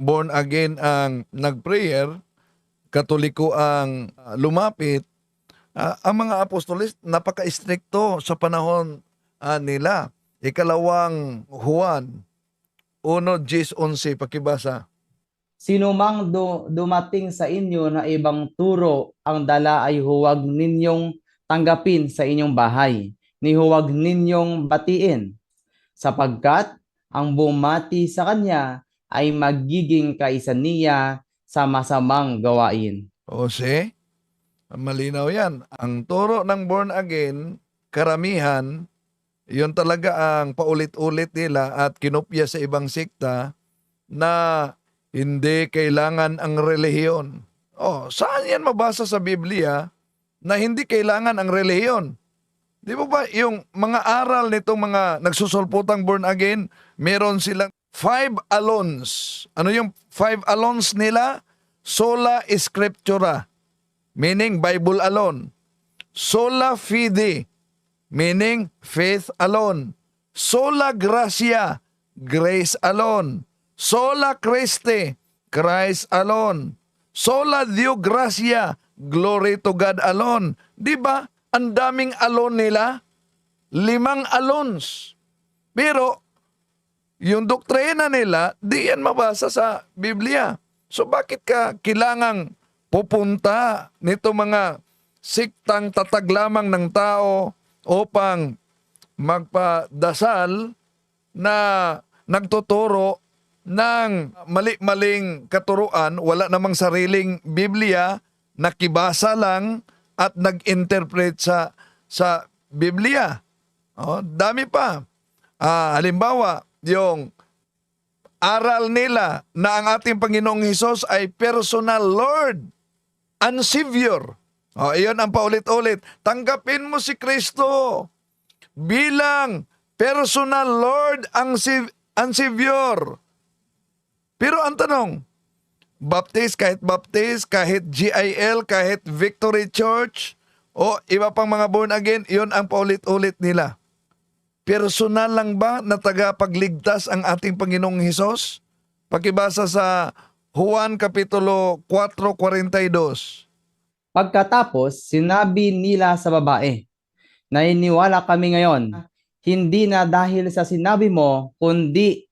born again ang nag-prayer, katoliko ang ah, lumapit, ah, ang mga apostolis napaka-stricto sa panahon ah, nila. Ikalawang Juan 1.10 pakibasa. Sino mang du- dumating sa inyo na ibang turo ang dala ay huwag ninyong tanggapin sa inyong bahay, ni huwag ninyong batiin, sapagkat ang bumati sa kanya ay magiging kaisa niya sa masamang gawain. O si, malinaw yan. Ang turo ng born again, karamihan, yun talaga ang paulit-ulit nila at kinopya sa ibang sikta na hindi kailangan ang relihiyon. Oh, saan yan mabasa sa Biblia na hindi kailangan ang relihiyon? Di ba ba yung mga aral nitong mga nagsusulputang born again, meron silang five alons. Ano yung five alons nila? Sola Scriptura, meaning Bible alone. Sola Fide, meaning faith alone. Sola Gracia, grace alone. Sola Christe, Christ alone. Sola Deo Gracia, glory to God alone. Di ba? Ang daming alone nila. Limang alons. Pero, yung doktrina nila, di yan mabasa sa Biblia. So bakit ka kailangang pupunta nito mga siktang tatag lamang ng tao upang magpadasal na nagtuturo ng mali-maling katuruan, wala namang sariling Biblia, nakibasa lang at nag-interpret sa sa Biblia. Oh, dami pa. Ah, halimbawa, yung aral nila na ang ating Panginoong Hesus ay personal Lord and Savior. O, iyon ang paulit-ulit. Tanggapin mo si Kristo bilang personal Lord ang ang Savior. Pero ang tanong, baptist kahit baptist, kahit GIL, kahit Victory Church, o iba pang mga born again, iyon ang paulit-ulit nila. Personal lang ba na tagapagligtas ang ating Panginoong Hesus? Pakibasa sa Juan Kapitulo 4.42. Pagkatapos, sinabi nila sa babae, Naniniwala kami ngayon, hindi na dahil sa sinabi mo, kundi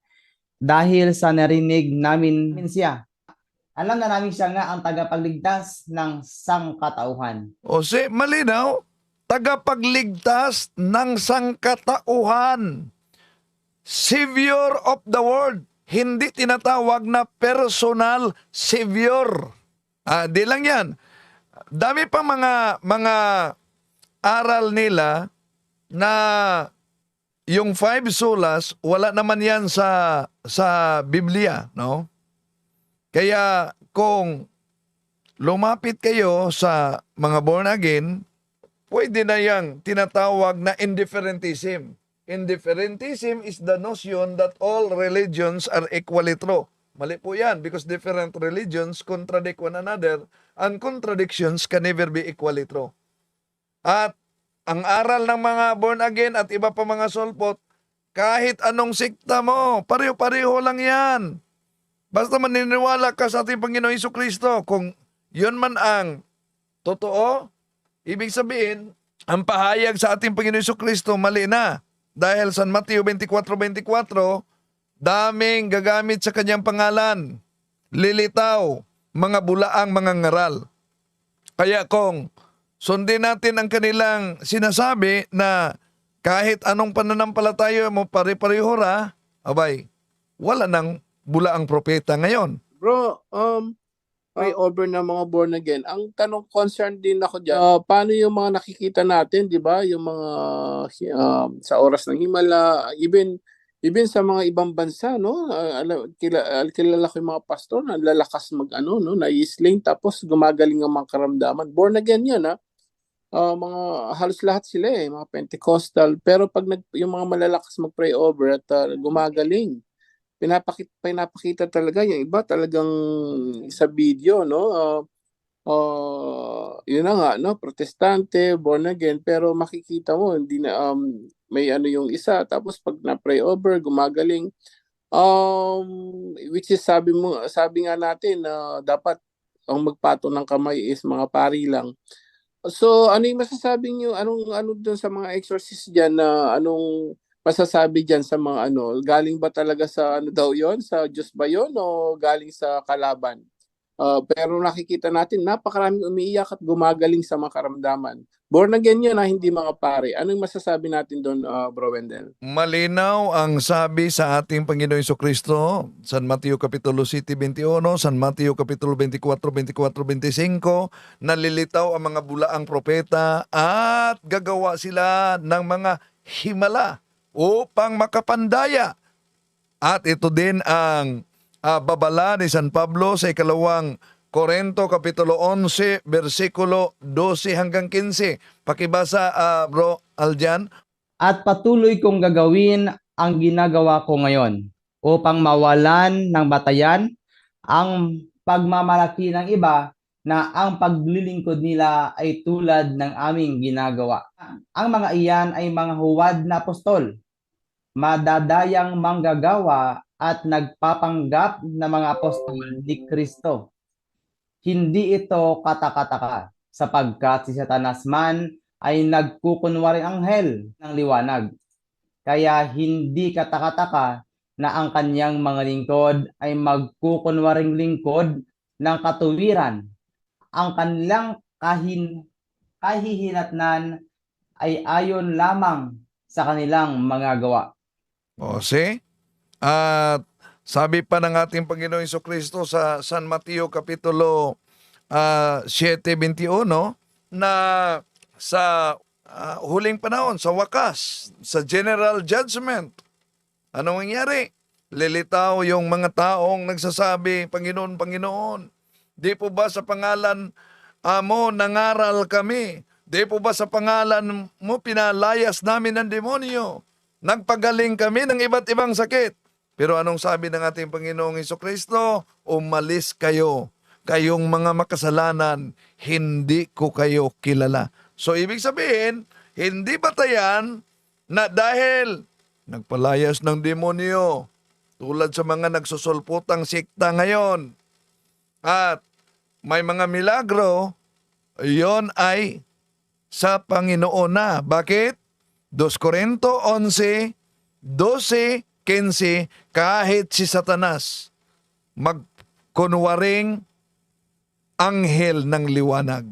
dahil sa narinig namin siya. Alam na namin siya nga ang tagapagligtas ng sangkatauhan. O si, malinaw, tagapagligtas ng sangkatauhan. Savior of the world. Hindi tinatawag na personal savior. Ah, di lang yan. Dami pa mga mga aral nila na yung five solas, wala naman yan sa sa Biblia, no? Kaya kung lumapit kayo sa mga born again, pwede na yang tinatawag na indifferentism. Indifferentism is the notion that all religions are equally true. Mali po yan because different religions contradict one another and contradictions can never be equally true. At ang aral ng mga born again at iba pa mga solpot, kahit anong sikta mo, pareho-pareho lang yan. Basta maniniwala ka sa ating Panginoon Iso Kristo, kung yun man ang totoo, ibig sabihin, ang pahayag sa ating Panginoon Kristo, mali na. Dahil San Mateo 24.24, daming gagamit sa kanyang pangalan. Lilitaw, mga bulaang mga ngaral. Kaya kung sundin natin ang kanilang sinasabi na kahit anong pananampalataya mo pare-pareho ra, abay, wala nang bulaang propeta ngayon. Bro, um, may over na mga born again. Ang tanong, concern din ako dyan, ah, paano yung mga nakikita natin, di ba? Yung mga um, sa oras ng Himala, even even sa mga ibang bansa, no? Ah, kila, ah, kilala ko yung mga pastor na lalakas mag ano, no? Na-isling tapos gumagaling ang mga karamdaman. Born again yan, ha? Ah, mga halos lahat sila eh, mga Pentecostal. Pero pag nag, yung mga malalakas mag-pray over at ah, gumagaling, pinapakita, pinapakita talaga yung iba talagang sa video, no? Uh, uh, yun na nga, no? Protestante, born again, pero makikita mo, hindi na, um, may ano yung isa, tapos pag na-pray over, gumagaling. Um, which is sabi mo, sabi nga natin na dapat ang magpato ng kamay is mga pari lang. So, ano yung masasabi niyo? Anong ano doon sa mga exorcist diyan na anong masasabi diyan sa mga ano? Galing ba talaga sa ano daw 'yon? Sa Diyos ba 'yon o galing sa kalaban? Uh, pero nakikita natin napakaraming umiiyak at gumagaling sa mga karamdaman. Born again yun na hindi mga pare. Anong masasabi natin doon, uh, Bro Wendell? Malinaw ang sabi sa ating Panginoon Iso Kristo, San Mateo Kapitulo 7:21, San Mateo Kapitulo 24, 24, 25, nalilitaw ang mga bulaang propeta at gagawa sila ng mga himala upang makapandaya. At ito din ang ah, babala ni San Pablo sa ikalawang Korento Kapitulo 11, versikulo 12 hanggang 15. Pakibasa, ah, bro Aljan. At patuloy kong gagawin ang ginagawa ko ngayon upang mawalan ng batayan ang pagmamalaki ng iba na ang paglilingkod nila ay tulad ng aming ginagawa. Ang mga iyan ay mga huwad na apostol, madadayang manggagawa at nagpapanggap na mga apostol ni Kristo. Hindi ito katakataka sapagkat si Satanas man ay nagkukunwaring anghel ng liwanag. Kaya hindi katakataka na ang kanyang mga lingkod ay magkukunwaring lingkod ng katuwiran. Ang kanilang kahin, kahihinatnan ay ayon lamang sa kanilang mga gawa. O, see? At sabi pa ng ating Panginoon Iso Kristo sa San Mateo Kapitulo ah, 7.21 na sa ah, huling panahon, sa wakas, sa general judgment, ano mangyari? Lilitaw yung mga taong nagsasabi, Panginoon, Panginoon, di po ba sa pangalan ah, mo nangaral kami? Di po ba sa pangalan mo pinalayas namin ng demonyo? Nagpagaling kami ng iba't ibang sakit. Pero anong sabi ng ating Panginoong Iso Kristo? Umalis kayo. Kayong mga makasalanan, hindi ko kayo kilala. So ibig sabihin, hindi batayan na dahil nagpalayas ng demonyo, tulad sa mga nagsusulputang sikta ngayon, at may mga milagro, yon ay sa Panginoon na. Bakit? 2 Korinto 11, 12, 15, kahit si Satanas magkunwaring anghel ng liwanag.